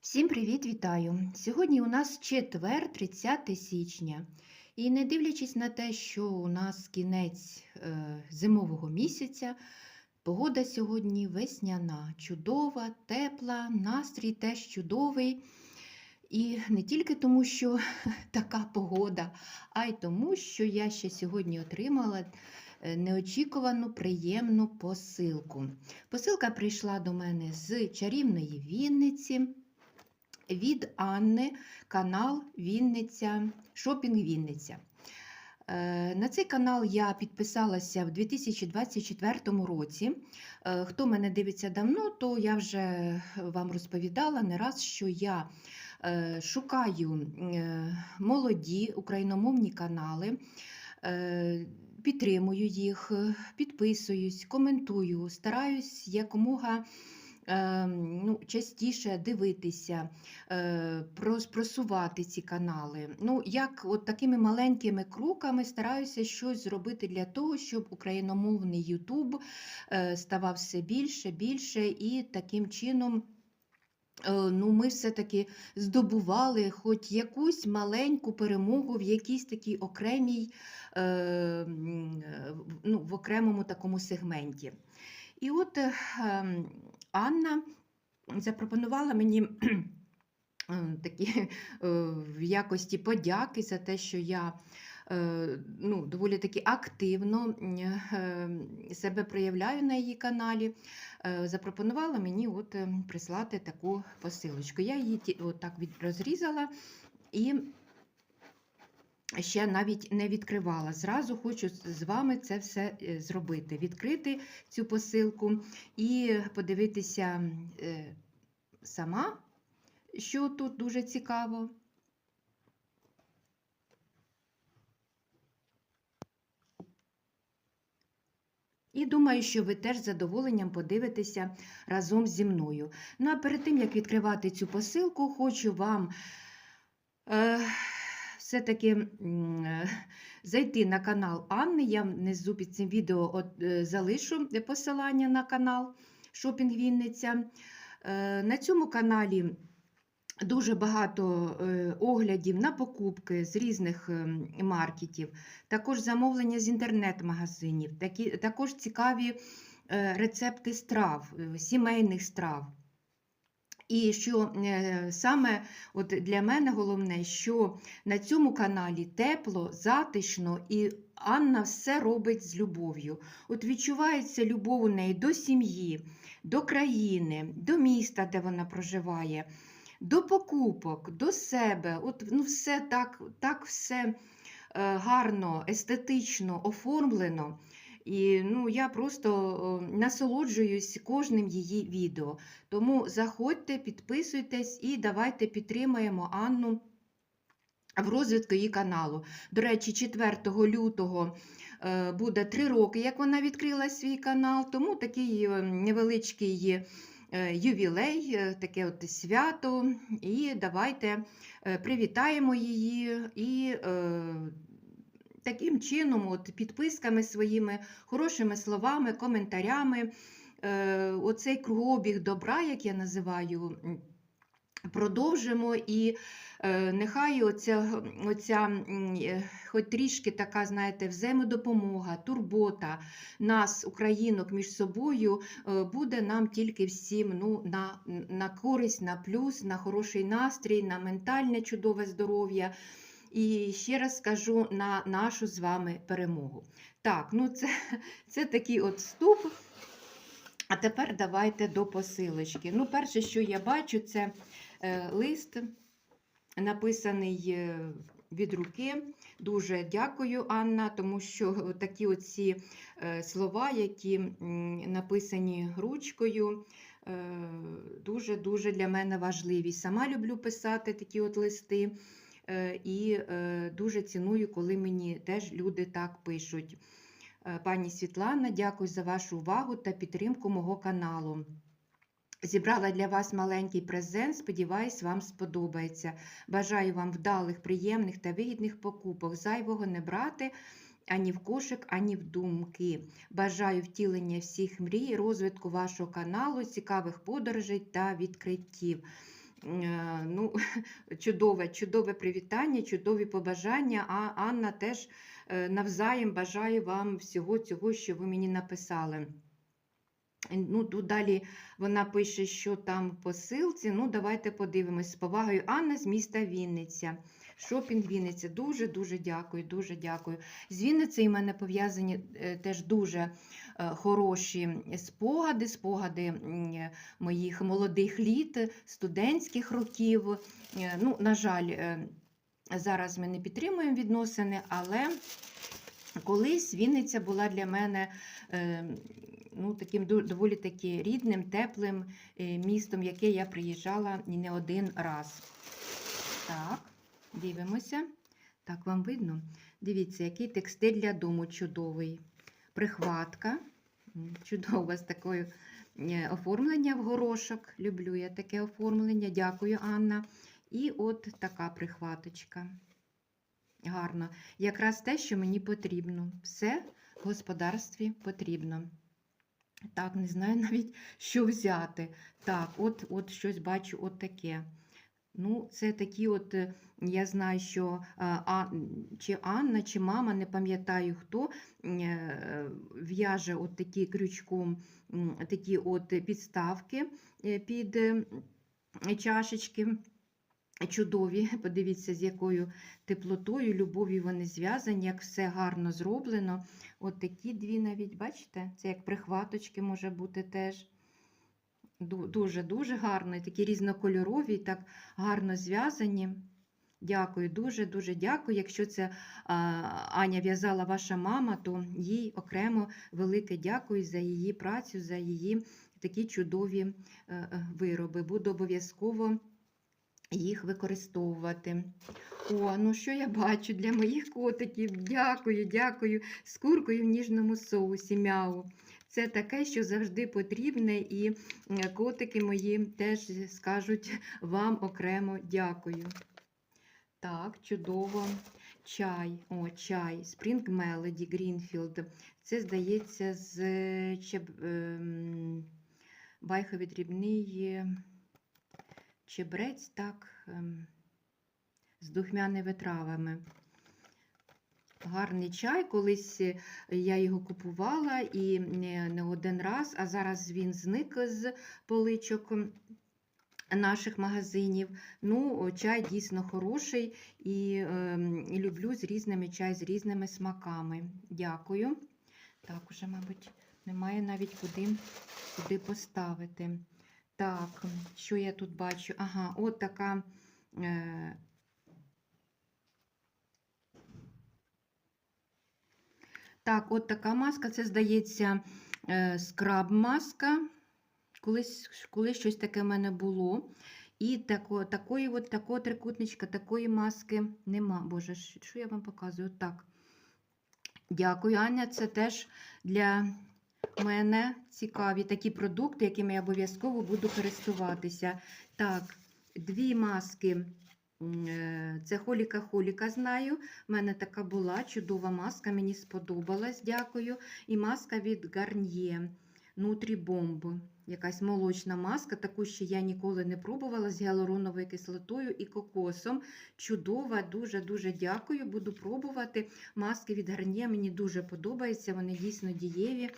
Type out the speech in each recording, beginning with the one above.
Всім привіт, вітаю! Сьогодні у нас четвер, 30 січня. І не дивлячись на те, що у нас кінець е, зимового місяця, погода сьогодні весняна, чудова, тепла, настрій теж чудовий. І не тільки тому, що така погода, а й тому, що я ще сьогодні отримала е, неочікувану приємну посилку. Посилка прийшла до мене з чарівної Вінниці від Анни, канал Вінниця, Шопінг Вінниця. Е, На цей канал я підписалася в 2024 році. Е, Хто мене дивиться давно, то я вже вам розповідала не раз, що я е, шукаю молоді україномовні канали, підтримую їх, підписуюсь, коментую, стараюсь якомога ну, частіше дивитися, е, просувати ці канали. Ну, як от такими маленькими кроками стараюся щось зробити для того, щоб україномовний Ютуб е, ставав все більше, більше і таким чином. е, Ну, ми все-таки здобували хоч якусь маленьку перемогу в якійсь такій окремій, е, е, ну, в окремому такому сегменті. І от е, ем, Анна запропонувала мені е, такі е, в якості подяки за те, що я е, ну, доволі таки активно себе проявляю на її каналі. Запропонувала мені от прислати таку посилочку. Я її от так розрізала і ще навіть не відкривала. Зразу хочу з вами це все е, зробити. Відкрити цю посилку і подивитися е, сама, що тут дуже цікаво. І думаю, що ви теж з задоволенням подивитеся разом зі мною. Ну а перед тим, як відкривати цю посилку, хочу вам е, все-таки е, зайти на канал Анни. Я внизу під цим відео от, е, залишу посилання на канал Шопінг Вінниця. Е, На цьому каналі дуже багато оглядів на покупки з різних маркетів, також замовлення з інтернет-магазинів, також цікаві рецепти страв, сімейних страв. І що е, саме от для мене головне, що на цьому каналі тепло, затишно, і Анна все робить з любов'ю. От відчувається любов у неї до сім'ї, до країни, до міста, де вона проживає, до покупок, до себе. От ну все так, так все е, гарно, естетично оформлено. І ну, я просто насолоджуюсь кожним її відео. Тому заходьте, підписуйтесь і давайте підтримаємо Анну в розвитку її каналу. До речі, 4 лютого е, буде 3 роки, як вона відкрила свій канал, тому такий е, невеличкий ювілей, таке от свято. І давайте привітаємо її і. Таким чином, от підписками своїми, хорошими словами, коментарями, е, оцей кругообіг добра, як я називаю, продовжимо. І е, нехай оця, оця е, хоч трішки така, знаєте, взаємодопомога, турбота нас, українок, між собою, е, буде нам тільки всім ну, на, на користь, на плюс, на хороший настрій, на ментальне чудове здоров'я. І ще раз скажу на нашу з вами перемогу. Так, ну це, це такий от вступ. А тепер давайте до посилочки. Ну, перше, що я бачу, це е, лист, написаний е, від руки. Дуже дякую, Анна, тому що такі оці е, слова, які м, написані ручкою, дуже-дуже для мене важливі. Сама люблю писати такі от листи. Е, І е, дуже ціную, коли мені теж люди так пишуть. Е, Пані Світлана, дякую за вашу увагу та підтримку мого каналу. Зібрала для вас маленький презент, сподіваюсь, вам сподобається. Бажаю вам вдалих, приємних та вигідних покупок. Зайвого не брати ані в кошик, ані в думки. Бажаю втілення всіх мрій, розвитку вашого каналу, цікавих подорожей та відкриттів. Е, Ну, чудове, чудове привітання, чудові побажання. А Анна теж е, навзаєм бажаю вам всього цього, що ви мені написали. Ну, тут далі вона пише, що там в посилці. Ну, давайте подивимось. З повагою Анна з міста Вінниця. Шопінг Вінниця. Дуже-дуже дякую, дуже дякую. З Вінницею в мене пов'язані е, теж дуже е, хороші спогади, спогади моїх молодих літ, студентських років. Е, Ну, на жаль, зараз ми не підтримуємо відносини, але колись Вінниця була для мене ну, таким доволі таки рідним, теплим містом, яке я приїжджала не один раз. Так, дивимося. Так, вам видно? Дивіться, який текстиль для дому чудовий. Прихватка. У вас таке е, оформлення в горошок. Люблю я таке оформлення. Дякую, Анна. І от така прихваточка. Гарно. Якраз те, що мені потрібно. Все в господарстві потрібно. Так, не знаю навіть, що взяти. Так, от, от щось бачу, от таке. Ну, це такі от, е, я знаю, що а, а, чи Анна, чи мама, не пам'ятаю хто, е, в'яже от такі крючком, такі от підставки е, під е, чашечки. Чудові, подивіться, з якою теплотою, любов'ю вони зв'язані, як все гарно зроблено. От такі дві навіть, бачите? Це як прихваточки може бути теж. Дуже-дуже гарно. Такі різнокольорові, так гарно зв'язані. Дякую, дуже-дуже дякую. Якщо це Аня в'язала ваша мама, то їй окремо велике дякую за її працю, за її такі чудові е, е, вироби. Буду обов'язково їх використовувати. О, ну що я бачу для моїх котиків? Дякую, дякую. З куркою в ніжному соусі мяу. Це таке, що завжди потрібне, і е, котики мої теж скажуть вам окремо дякую. Так, чудово. Чай, о, чай, Spring Melody Greenfield. Це, здається, з е, чеб... ем, байховий дрібний е, чебрець, так, ем, з духмяними травами. Гарний чай, колись е, я його купувала і не не один раз, а зараз він зник з поличок наших магазинів. Ну, чай дійсно хороший і е, люблю з різними чай з різними смаками. Дякую. Так, уже, мабуть, немає навіть куди, куди поставити. Так, що я тут бачу? Ага, от така. Е, Так, от така маска, це здається е, скраб-маска. Колись, колись щось таке в мене було. І тако, такої от, такого трикутничка, такої маски нема. Боже, що що я вам показую? Так. Дякую, Аня. Це теж для мене цікаві такі продукти, якими я обов'язково буду користуватися. Так, дві маски. Е, Це Холіка-Холіка знаю. У мене така була чудова маска, мені сподобалась, дякую. І маска від Garnier Nutribomb. Якась молочна маска, таку ще я ніколи не пробувала з гіалуроновою кислотою і кокосом. Чудова, дуже-дуже дякую. Буду пробувати. Маски від Garnier мені дуже подобаються, вони дійсно дієві.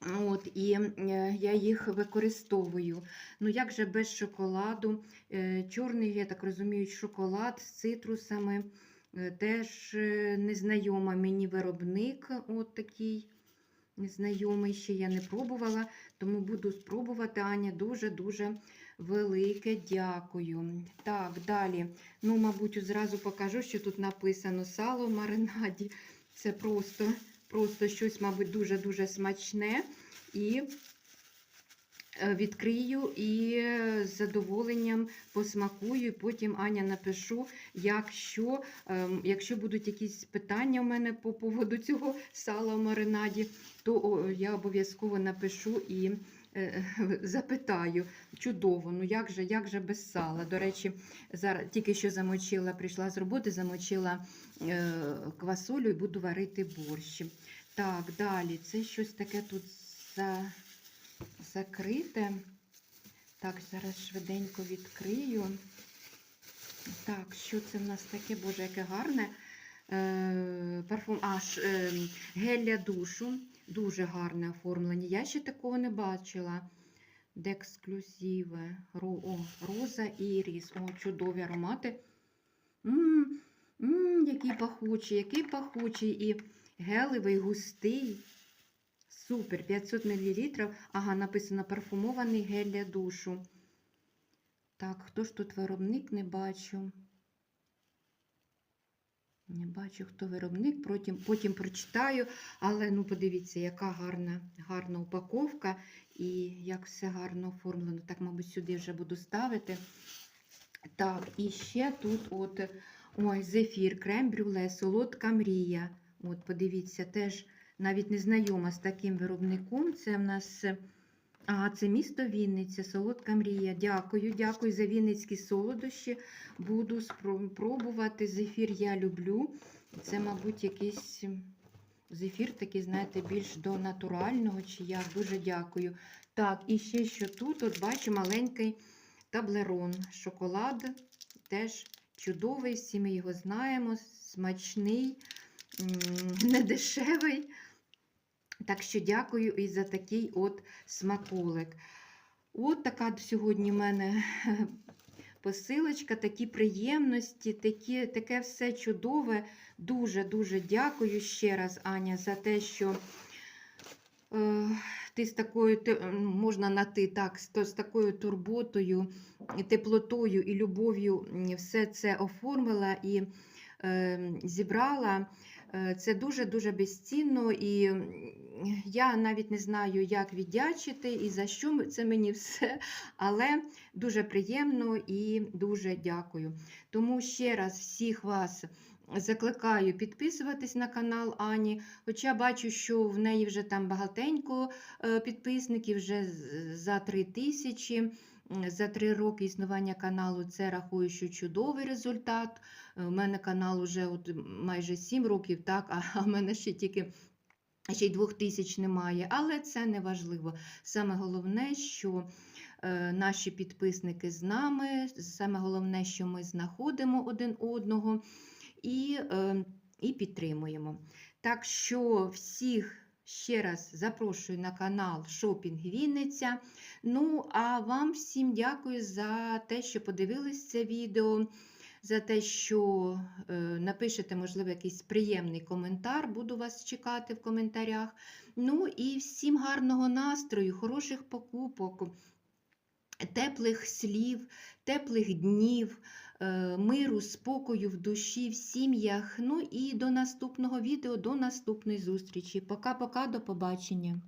От, І е, я їх використовую. Ну, як же без шоколаду? Е, Чорний, я так розумію, шоколад з цитрусами. Е, Теж незнайома мені виробник, от такий незнайомий, ще я не пробувала, тому буду спробувати, Аня, дуже-дуже велике дякую. Так, далі. Ну, мабуть, зразу покажу, що тут написано сало в маринаді. Це просто, просто щось, мабуть, дуже-дуже смачне. І е, відкрию і з задоволенням посмакую. Потім Аня напишу, якщо, ем, якщо будуть якісь питання у мене по поводу цього сала в маринаді, то я обов'язково напишу і запитаю. Чудово, ну як же, як же без сала? До речі, зараз тільки що замочила, прийшла з роботи, замочила е, квасолю і буду варити борщ. Так, далі, це щось таке тут за, закрите. Так, зараз швиденько відкрию. Так, що це в нас таке? Боже, яке гарне. Е, парфум, а, ш, е, гель для душу. Дуже гарне оформлення. Я ще такого не бачила. Дексклюзиве. Ро, о, роза і ріс. О, чудові аромати. М, м, який пахучий, який пахучий. І гелевий, густий. Супер, 500 мл. Ага, написано парфумований гель для душу. Так, хто ж тут виробник, не бачу. Не бачу, хто виробник, потім, потім прочитаю, але ну подивіться, яка гарна, гарна упаковка і як все гарно оформлено. Так, мабуть, сюди вже буду ставити. Так, і ще тут от ой, зефір, крем брюле, солодка мрія. От, подивіться, теж навіть не знайома з таким виробником. Це в нас. А, це місто Вінниця, солодка мрія. Дякую, дякую за вінницькі солодощі. Буду спробувати. Зефір я люблю. Це, мабуть, якийсь зефір такий, знаєте, більш до натурального, чи як. Дуже дякую. Так, і ще що тут, от бачу маленький таблерон. Шоколад теж чудовий, всі ми його знаємо, смачний, недешевий. Так що дякую і за такий от смаколик. От така сьогодні в мене посилочка, такі приємності, такі, таке все чудове. Дуже-дуже дякую ще раз, Аня, за те, що е, ти з такою, м, можна на ти, так, з такою турботою, теплотою і любов'ю все це оформила і е, зібрала. Е, Це дуже-дуже безцінно, і я навіть не знаю, як віддячити і за що це мені все, але дуже приємно і дуже дякую. Тому ще раз всіх вас закликаю підписуватись на канал Ані, хоча бачу, що в неї вже там багатенько е, підписників, вже за 3 тисячі. За три роки існування каналу це рахую, що чудовий результат. Е, У мене канал вже от майже 7 років, так, а а в мене ще тільки ще й двох тисяч немає. Але це не важливо. Саме головне, що е, наші підписники з нами, саме головне, що ми знаходимо один одного і, е, і підтримуємо. Так що всіх. Ще раз запрошую на канал Шопінг Вінниця. Ну, а вам всім дякую за те, що подивились це відео, за те, що е, напишете, можливо, якийсь приємний коментар. Буду вас чекати в коментарях. Ну і всім гарного настрою, хороших покупок, теплих слів, теплих днів, е, миру, спокою в душі, в сім'ях. Ну і до наступного відео, до наступної зустрічі. Пока-пока, до побачення.